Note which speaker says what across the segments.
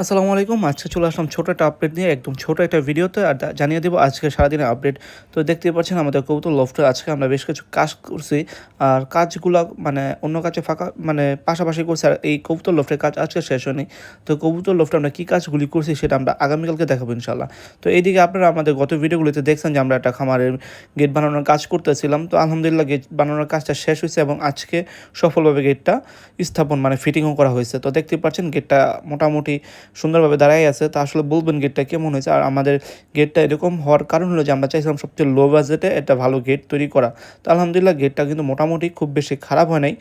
Speaker 1: আসসালামু আলাইকুম। আজকে চলে আসলাম ছোটো একটা আপডেট নিয়ে, একদম ছোটো একটা ভিডিওতে, আর জানিয়ে দেবো আজকে সারাদিনের আপডেট তো দেখতে পাচ্ছেন আমাদের কবুতর লফটে, আজকে আমরা বেশ কিছু কাজ করছি, আর কাজগুলো মানে অন্য কাজে ফাঁকা মানে পাশাপাশি করছি, আর এই কবুতর লফটের কাজ আজকে শেষ হয়নি। তো কবুতর লফটে আমরা কী কাজগুলি করছি সেটা আমরা আগামীকালকে দেখাবো ইনশাল্লাহ তো এইদিকে আপনারা আমাদের গত ভিডিওগুলিতে দেখছেন যে আমরা একটা খামারের গেট বানানোর কাজ করতেছিলাম। তো আলহামদুলিল্লাহ গেট বানানোর কাজটা শেষ হয়েছে এবং আজকে সফলভাবে গেটটা স্থাপন মানে ফিটিংও করা হয়েছে। তো দেখতে পাচ্ছেন গেটটা মোটামুটি সুন্দরভাবে দাঁড়াই আছে, তা আসলে বলবেন গেটটা কেমন হয়েছে? আর আমাদের গেটটা এরকম হওয়ার কারণ হলো যে আমরা চাইছিলাম সবচেয়ে লো বাজেটে একটা ভালো গেট তৈরি করা। তো আলহামদুলিল্লাহ গেটটা কিন্তু মোটামুটি খুব বেশি খারাপ হয় নাই।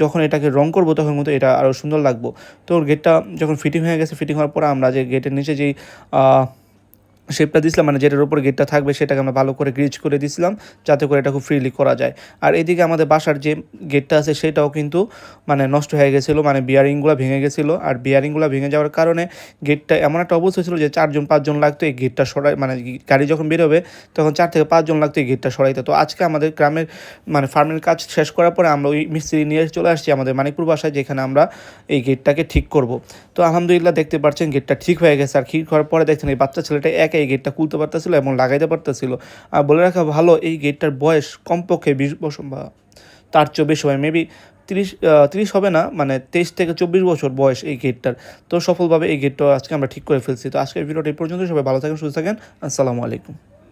Speaker 1: যখন এটাকে রং করব তখন কিন্তু এটা আরও সুন্দর লাগবো। তো গেটটা যখন ফিটিং হয়ে গেছে ফিটিং হওয়ার পর আমরা যে গেটের নিচে যেই শেপটা দিছিলাম মানে যেটার উপর গেটটা থাকবে সেটাকে আমরা ভালো করে গ্রিজ করে দিছিলাম, যাতে করে এটা খুব ফ্রিলি করা যায়। আর এদিকে আমাদের বাসার যে গেটটা আছে সেটাও কিন্তু মানে নষ্ট হয়ে গেছিল মানে বিয়ারিংগুলো ভেঙে গেছিল। আর বিয়ারিংগুলো ভেঙে যাওয়ার কারণে গেটটা এমন একটা অবস্থা ছিল যে চারজন, পাঁচজন লাগতো, এই গেটটা সরাই মানে গাড়ি যখন বেরোবে, তখন চার থেকে পাঁচজন লাগতো এই গেটটা সরাইতে। তো আজকে আমাদের গ্রামের মানে ফার্মের কাজ শেষ করার পরে আমরা ওই মিস্ত্রি নিয়ে চলে আসছি আমাদের মানিকপুর বাসায়, যেখানে আমরা এই গেটটাকে ঠিক করব। তো আলহামদুলিল্লাহ দেখতে পাচ্ছেন গেটটা ঠিক হয়ে গেছে। আর ঠিক হওয়ার পরে দেখছেন এই বাচ্চা ছেলেটা একা এই গেটটা খুলতে পারতেছিল এবং লাগাইতে পারতেছিল। আর বলে রাখা ভালো, এই গেটটার বয়স কমপক্ষে বিশ বছর বা তার চেয়েও বেশি হয় মেবি তিরিশ তিরিশ হবে না মানে তেইশ থেকে চব্বিশ বছর বয়স এই গেটটার তো সফলভাবে এই গেটটা আজকে আমরা ঠিক করে ফেলছি। তো আজকের ভিডিওটা এই পর্যন্ত সবাই ভালো থাকেন, সুস্থ থাকেন, আসসালামু আলাইকুম।